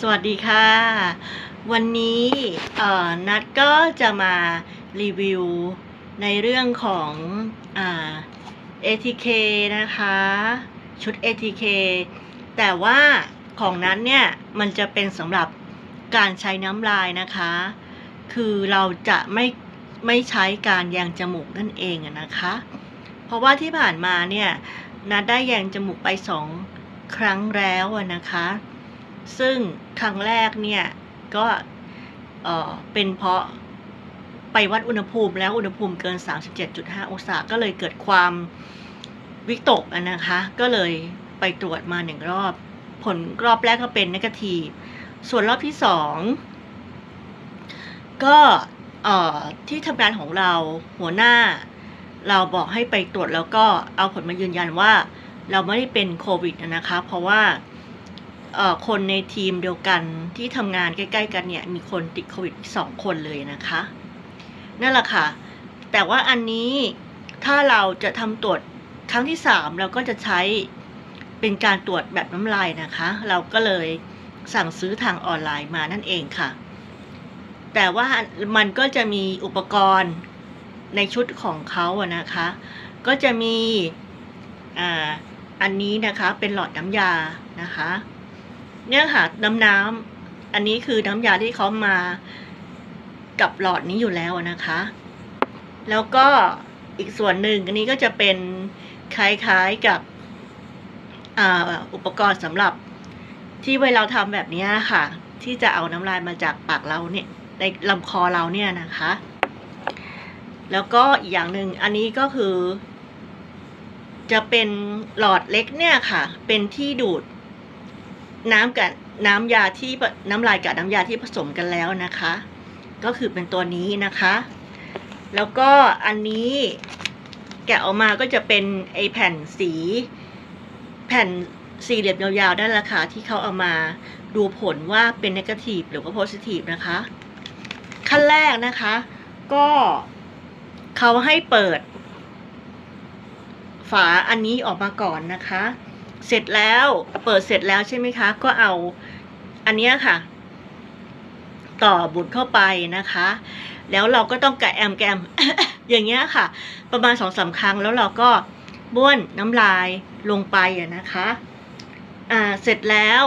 สวัสดีค่ะ วันนี้นัดก็จะมารีวิวในเรื่องของอ ATK นะคะ ชุด ATK แต่ว่าของนั้นเนี่ย มันจะเป็นสำหรับการใช้น้ำลายนะคะ คือเราจะไม่ไม่ใช้การแยงจมูกนั่นเองนะคะ เพราะว่าที่ผ่านมาเนี่ยนัดได้แยงจมูกไปสองครั้งแล้วนะคะ ซึ่งครั้งแรกเนี่ยก็เออเป็นเพราะไปวัดอุณหภูมิแล้วอุณหภูมิเกิน 37.5 องศาก็เลยเกิดความวิตกนะคะ ก็เลยไปตรวจมาหนึ่งรอบ ผลรอบแรกก็เป็นนกาทีส่วนรอบที่สองก็ที่ทำงานของเราหัวหน้า เราบอกให้ไปตรวจแล้วก็เอาผลมายืนยันว่า เราไม่ได้เป็นโควิดนะคะ เพราะว่า คนในทีมเดียวกันที่ทำงานใกล้ ๆ กันเนี่ย มีคนติดโควิดสองคนเลยนะคะ นั่นแหละค่ะ แต่ว่าอันนี้ถ้าเราจะทำตรวจครั้งที่สามเราก็จะใช้เป็นการตรวจแบบน้ำลายนะคะ เราก็เลยสั่งซื้อทางออนไลน์มานั่นเองค่ะ แต่ว่ามันก็จะมีอุปกรณ์ในชุดของเขาอะนะคะ ก็จะมีอ่าอันนี้นะคะเป็นหลอดน้ำยานะคะ เนี่ยค่ะน้ำน้ำอันนี้คือน้ำยาที่เขามากับหลอดนี้อยู่แล้วนะคะ แล้วก็อีกส่วนหนึ่งอันนี้ก็จะเป็นคล้ายๆกับออุปกรณ์สำหรับที่เวลาเราทำแบบนี้ค่ะ ที่จะเอาน้ำลายมาจากปากเราเนี่ยในลำคอเราเนี่ยนะคะ แล้วก็อีกอย่างหนึ่งอันนี้ก็คือ จะเป็นหลอดเล็กเนี่ยค่ะ เป็นที่ดูด น้ำกับน้ำยาที่น้ำลายกับน้ำยาที่ผสมกันแล้วนะคะ ก็คือเป็นตัวนี้นะคะ แล้วก็อันนี้แกะออกมาก็จะเป็นไอแผ่นสี แผ่นสี่เหลี่ยมยาวๆนั่นแหละค่ะที่เขาเอามาดูผลว่าเป็นนกาทีฟหรือว่าโพซิทีฟนะคะ ขั้นแรกนะคะ ก็เขาให้เปิด ฝาอันนี้ออกมาก่อนนะคะ เสร็จแล้วเปิดเสร็จแล้วใช่ไหมคะ ก็เอาอันนี้ค่ะ ต่อบุตรเข้าไปนะคะ แล้วเราก็ต้องแกะแอมแกมอย่างเงี้ยค่ะ ประมาณสองสาครั้งแล้วเราก็บ้วนน้ำลายลงไปอะนะคะ อ่าเสร็จแล้ว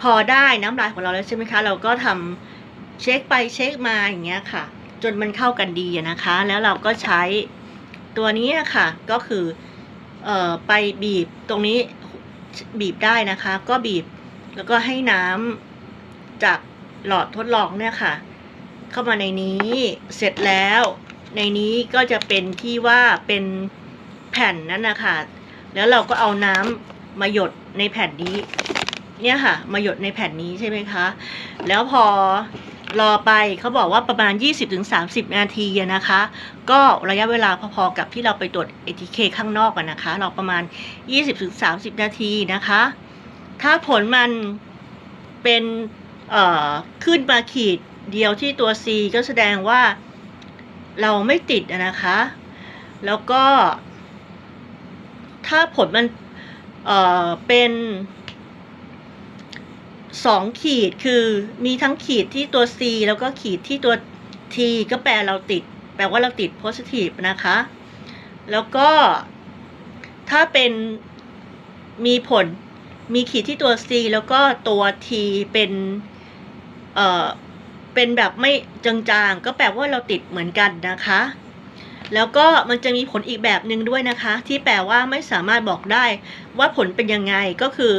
พอได้น้ำลายของเราแล้วใช่ไหมคะ เราก็ทำเช็คไปเช็คมาอย่างเงี้ยค่ะ จนมันเข้ากันดีนะคะ แล้วเราก็ใช้ตัวนี้ค่ะ ก็คือ เอ่อไปบีบตรงนี้บีบได้นะคะ ก็บีบแล้วก็ให้น้ำจากหลอดทดลองเนี่ยค่ะ เข้ามาในนี้เสร็จแล้ว ในนี้ก็จะเป็นที่ว่าเป็นแผ่นนั่นนะคะแล้วเราก็เอาน้ำมาหยดในแผ่นนี้ เนี่ยค่ะ มาหยดในแผ่นนี้ใช่ไหมคะ แล้วพอ รอไปเขาบอกว่าประมาณ 20-30 นาทีอะนะคะ ก็ระยะเวลาพอๆกับที่เราไปตรวจ ATK ข้างนอกกันนะคะ เราประมาณ 20-30 นาทีนะคะ ถ้าผลมันเป็นขึ้นมาขีดเดียวที่ตัว C ก็แสดงว่าเราไม่ติดนะคะ แล้วก็ ถ้าผลมันเเป็น สองขีดคือมีทั้งขีดที่ตัว C แล้วก็ขีดที่ตัว T ก็แปลเราติด แปลว่าเราติด positive นะคะ แล้วก็ถ้าเป็นมีผลมีขีดที่ตัว C แล้วก็ตัว T เป็นเอ่อเป็นแบบไม่จางๆ ก็แปลว่าเราติดเหมือนกันนะคะ แล้วก็มันจะมีผลอีกแบบหนึ่งด้วยนะคะ ที่แปลว่าไม่สามารถบอกได้ว่าผลเป็นยังไงก็คือ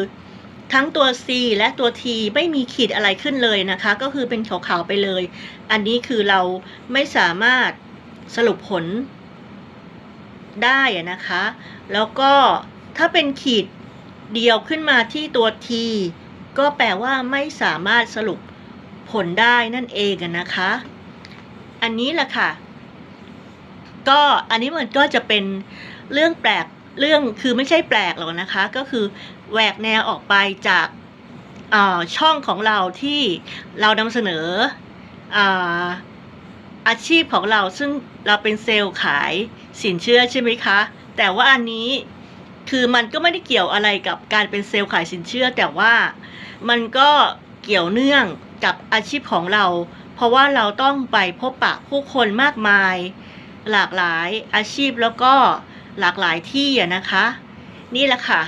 ทั้งตัว C และตัว T ไม่มีขีดอะไรขึ้นเลยนะคะ ก็คือเป็นขาวๆไปเลย อันนี้คือเราไม่สามารถสรุปผลได้นะคะ แล้วก็ถ้าเป็นขีดเดียวขึ้นมาที่ตัว T ก็แปลว่าไม่สามารถสรุปผลได้นั่นเองนะคะ อันนี้แหละค่ะ ก็อันนี้มันก็จะเป็นเรื่องแปลก เรื่องคือไม่ใช่แปลกหรอกนะคะ ก็คือแหวกแนวออกไปจากาช่องของเราที่เรานำเสนออาอาชีพของเราซึ่งเราเป็นเซลล์ขายสินเชื่อใช่ไหมคะ แต่ว่าอันนี้คือมันก็ไม่ได้เกี่ยวอะไรกับการเป็นเซลล์ขายสินเชื่อ แต่ว่ามันก็เกี่ยวเนื่องกับอาชีพของเรา เพราะว่าเราต้องไปพบปะผู้คนมากมาย หลากหลายอาชีพแล้วก็ หลากหลายที่อะนะคะ นี่แหละค่ะ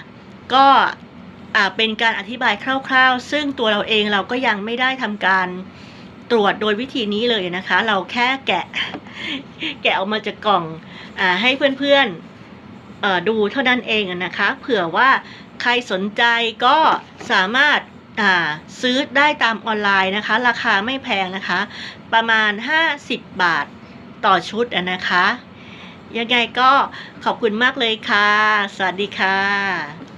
ก็เป็นการอธิบายคร่าว ๆ ซึ่งตัวเราเองเราก็ยังไม่ได้ทำการตรวจโดยวิธีนี้เลยนะคะ เราแค่แกะแกะออกมาจากกล่องอให้เพื่อนๆดูเท่านั้นเองนะคะ เผื่อว่าใครสนใจก็สามารถาซื้อได้ตามออนไลน์นะคะ ราคาไม่แพงนะคะ ประมาณ 50 บาทต่อชุดอะนะคะ ยังไงก็ขอบคุณมากเลยค่ะ สวัสดีค่ะ